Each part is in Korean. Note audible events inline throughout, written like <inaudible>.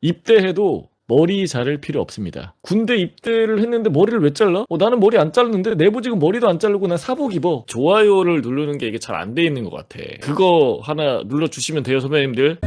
입대해도 머리 자를 필요 없습니다. 군대 입대를 했는데 머리를 왜 잘라? 어, 나는 머리 안 자르는데 내부직은 머리도 안 자르고 난 사복 입어. 좋아요를 누르는 게 이게 잘 안 돼 있는 것 같아. 그거 하나 눌러주시면 돼요, 선배님들.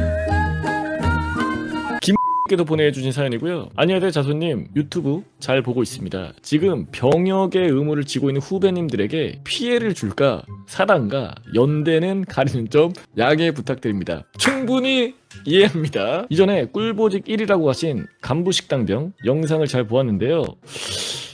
께도 보내주신 사연이고요. 안녕하세요, 자손님. 유튜브 잘 보고 있습니다. 지금 병역의 의무를 지고 있는 후배님들에게 피해를 줄까, 사단가, 연대는 가리는 점 양해 부탁드립니다. 충분히 이해합니다. 이전에 꿀보직 1위라고 하신 간부식당병 영상을 잘 보았는데요.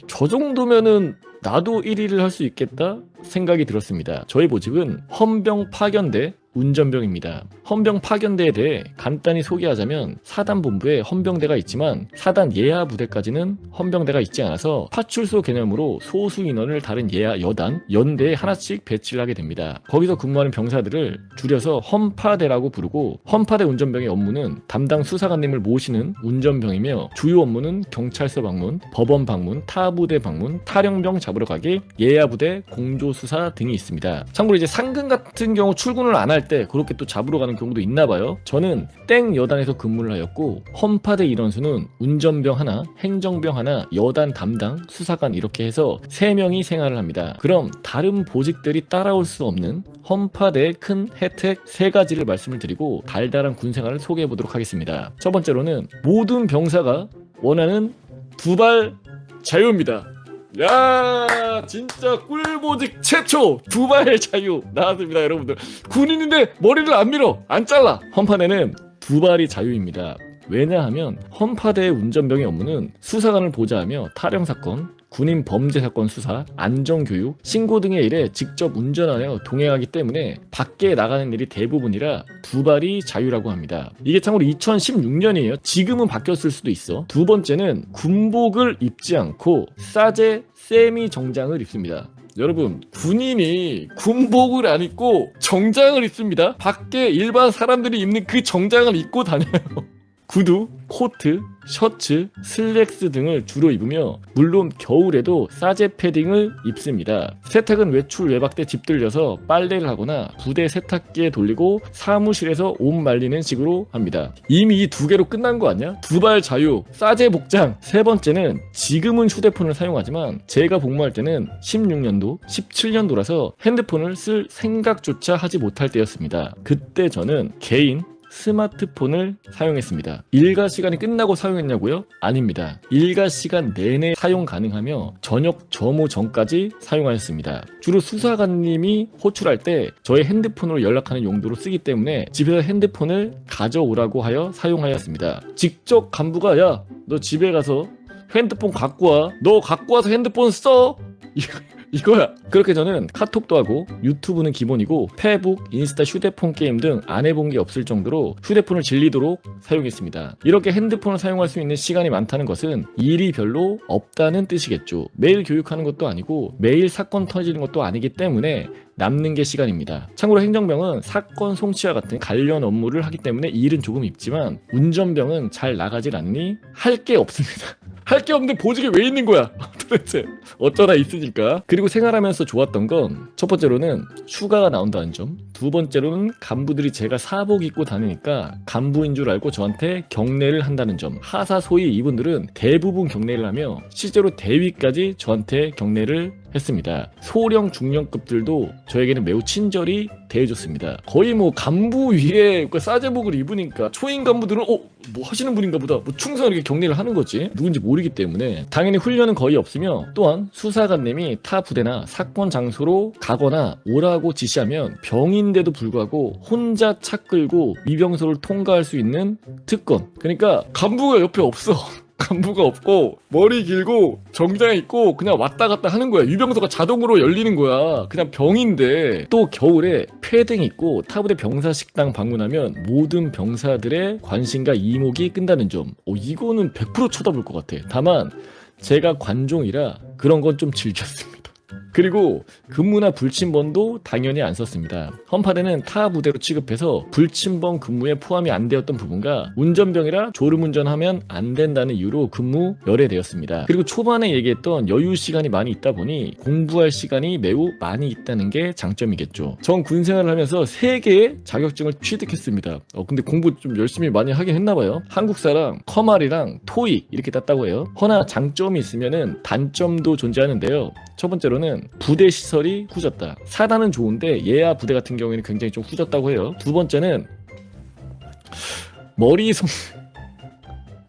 저 정도면은 나도 1위를 할 수 있겠다 생각이 들었습니다. 저희 보직은 헌병 파견대 운전병입니다. 헌병 파견대에 대해 간단히 소개하자면 사단 본부에 헌병대가 있지만 사단 예하 부대까지는 헌병대가 있지 않아서 파출소 개념으로 소수 인원을 다른 예하 여단, 연대에 하나씩 배치를 하게 됩니다. 거기서 근무하는 병사들을 줄여서 헌파대라고 부르고 헌파대 운전병의 업무는 담당 수사관님을 모시는 운전병이며 주요 업무는 경찰서 방문, 법원 방문, 타부대 방문, 탈영병 잡으러 가기, 예하 부대, 공조 수사 등이 있습니다. 참고로 이제 상근 같은 경우 출근을 안할 때 그렇게 또 잡으러 가는 경우도 있나 봐요. 저는 땡 여단에서 근무를 하였고 헌파대 인원수는 운전병 하나, 행정병 하나, 여단 담당, 수사관 이렇게 해서 3명이 생활을 합니다. 그럼 다른 보직들이 따라올 수 없는 헌파대의 큰 혜택 세 가지를 말씀을 드리고 달달한 군 생활을 소개해 보도록 하겠습니다. 첫 번째로는 모든 병사가 원하는 두발 자유입니다. 야 진짜 꿀보직 최초 두발 자유 나왔습니다 여러분들. 군인인데 머리를 안 밀어 안 잘라. 헌판에는 두 발이 자유입니다. 왜냐하면 헌파대의 운전병의 업무는 수사관을 보좌하며 탈영 사건 군인 범죄 사건 수사, 안전 교육, 신고 등의 일에 직접 운전하여 동행하기 때문에 밖에 나가는 일이 대부분이라 두 발이 자유라고 합니다. 이게 참고로 2016년이에요. 지금은 바뀌었을 수도 있어. 두 번째는 군복을 입지 않고 싸제 세미 정장을 입습니다. 여러분 군인이 군복을 안 입고 정장을 입습니다. 밖에 일반 사람들이 입는 그 정장을 입고 다녀요. 구두, 코트, 셔츠, 슬랙스 등을 주로 입으며 물론 겨울에도 사제 패딩을 입습니다. 세탁은 외출 외박 때 집 들려서 빨래를 하거나 부대 세탁기에 돌리고 사무실에서 옷 말리는 식으로 합니다. 이미 이 두 개로 끝난 거 아니야? 두발 자유, 사제 복장. 세 번째는 지금은 휴대폰을 사용하지만 제가 복무할 때는 16년도, 17년도라서 핸드폰을 쓸 생각조차 하지 못할 때였습니다. 그때 저는 개인 스마트폰을 사용했습니다. 일과 시간이 끝나고 사용했냐고요? 아닙니다. 일과 시간 내내 사용 가능하며 저녁 점호 전까지 사용하였습니다. 주로 수사관님이 호출할 때 저의 핸드폰으로 연락하는 용도로 쓰기 때문에 집에서 핸드폰을 가져오라고 하여 사용하였습니다. 직접 간부가 야 너 집에 가서 핸드폰 갖고 와. 너 갖고 와서 핸드폰 써. <laughs> 이거- 이거야. 그렇게 저는 카톡도 하고 유튜브는 기본이고 페북, 인스타, 휴대폰 게임 등 안 해본 게 없을 정도로 휴대폰을 질리도록 사용했습니다. 이렇게 핸드폰을 사용할 수 있는 시간이 많다는 것은 일이 별로 없다는 뜻이겠죠. 매일 교육하는 것도 아니고 매일 사건 터지는 것도 아니기 때문에 남는 게 시간입니다. 참고로 행정병은 사건 송치와 같은 관련 업무를 하기 때문에 일은 조금 있지만 운전병은 잘 나가질 않으니 할 게 없습니다. 할 게 없는데 보직에 왜 있는 거야? <laughs> 도대체 어쩌다 있으니까. 그리고 생활하면서 좋았던 건 첫 번째로는 휴가가 나온다는 점. 두 번째로는 간부들이 제가 사복 입고 다니니까 간부인 줄 알고 저한테 경례를 한다는 점. 하사 소위 이분들은 대부분 경례를 하며 실제로 대위까지 저한테 경례를 했습니다. 소령 중령급들도 저에게는 매우 친절히 대해줬습니다. 거의 뭐 간부 위에 그 싸제복을 입으니까 초임 간부들은 어? 뭐 하시는 분인가 보다. 뭐 충성 이렇게 경례를 하는 거지. 누군지 모르기 때문에 당연히 훈련은 거의 없으며 또한 수사관님이 타 부대나 사건 장소로 가거나 오라고 지시하면 병인데도 불구하고 혼자 차 끌고 위병소를 통과할 수 있는 특권. 그러니까 간부가 옆에 없어. 간부가 없고 머리 길고 정장 입고 그냥 왔다 갔다 하는 거야. 유병소가 자동으로 열리는 거야. 그냥 병인데 또 겨울에 패딩 입고 타부대 병사 식당 방문하면 모든 병사들의 관심과 이목이 끈다는 점. 어, 이거는 100% 쳐다볼 것 같아. 다만 제가 관종이라 그런 건 좀 즐겼습니다. 그리고 근무나 불침번도 당연히 안 썼습니다. 헌파대는 타 부대로 취급해서 불침번 근무에 포함이 안 되었던 부분과 운전병이라 졸음운전하면 안 된다는 이유로 근무 열애되었습니다. 그리고 초반에 얘기했던 여유 시간이 많이 있다 보니 공부할 시간이 매우 많이 있다는 게 장점이겠죠. 전 군생활을 하면서 3개의 자격증을 취득했습니다. 어, 근데 공부 좀 열심히 많이 하긴 했나봐요. 한국사랑 커말이랑 토익 이렇게 땄다고 해요. 허나 장점이 있으면은 단점도 존재하는데요. 첫 번째로는 부대 시설이 후졌다. 사단은 좋은데 예하 부대 같은 경우에는 굉장히 좀 후졌다고 해요. 두 번째는 머리 손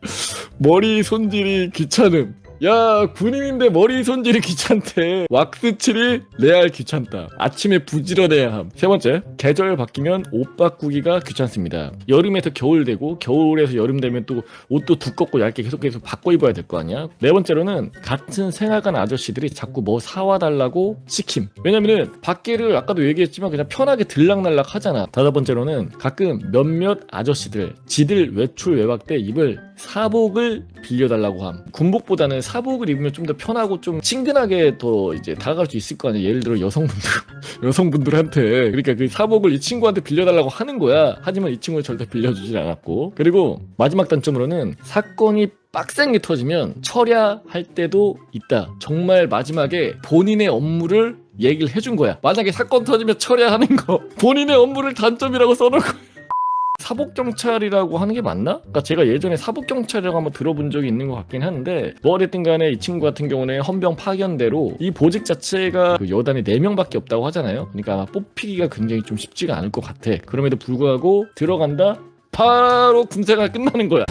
<laughs> 머리 손질이 귀찮음. 야 군인인데 머리 손질이 귀찮대. 왁스 칠이 레알 귀찮다. 아침에 부지런해야 함 세 번째 계절 바뀌면 옷 바꾸기가 귀찮습니다. 여름에서 겨울 되고 겨울에서 여름 되면 또 옷도 두껍고 얇게 계속 계속 바꿔 입어야 될 거 아니야? 네 번째로는 같은 생활관 아저씨들이 자꾸 뭐 사와 달라고 시킴. 왜냐면은 밖에를 아까도 얘기했지만 그냥 편하게 들락날락 하잖아. 다섯 번째로는 가끔 몇몇 아저씨들 지들 외출 외박 때 입을 사복을 빌려달라고 함. 군복보다는 사복을 입으면 좀 더 편하고 좀 친근하게 더 이제 다가갈 수 있을 거 아니야 예를 들어 여성분들 <laughs> 여성분들한테. 그러니까 그 사복을 이 친구한테 빌려달라고 하는 거야. 하지만 이 친구는 절대 빌려주질 않았고. 그리고 마지막 단점으로는 사건이 빡센 게 터지면 철야할 때도 있다. 정말 마지막에 본인의 업무를 얘기를 해준 거야. 만약에 사건 터지면 철야하는 거. 본인의 업무를 단점이라고 써놓은 거야 사복 경찰이라고 하는 게 맞나? 그러니까 제가 예전에 사복 경찰이라고 한번 들어본 적이 있는 것 같긴 한데 뭐 어쨌든 간에 이 친구 같은 경우는 헌병 파견대로 이 보직 자체가 그 여단이 4명밖에 없다고 하잖아요. 그러니까 아마 뽑히기가 굉장히 좀 쉽지가 않을 것 같아. 그럼에도 불구하고 들어간다? 바로 군생활 끝나는 거야.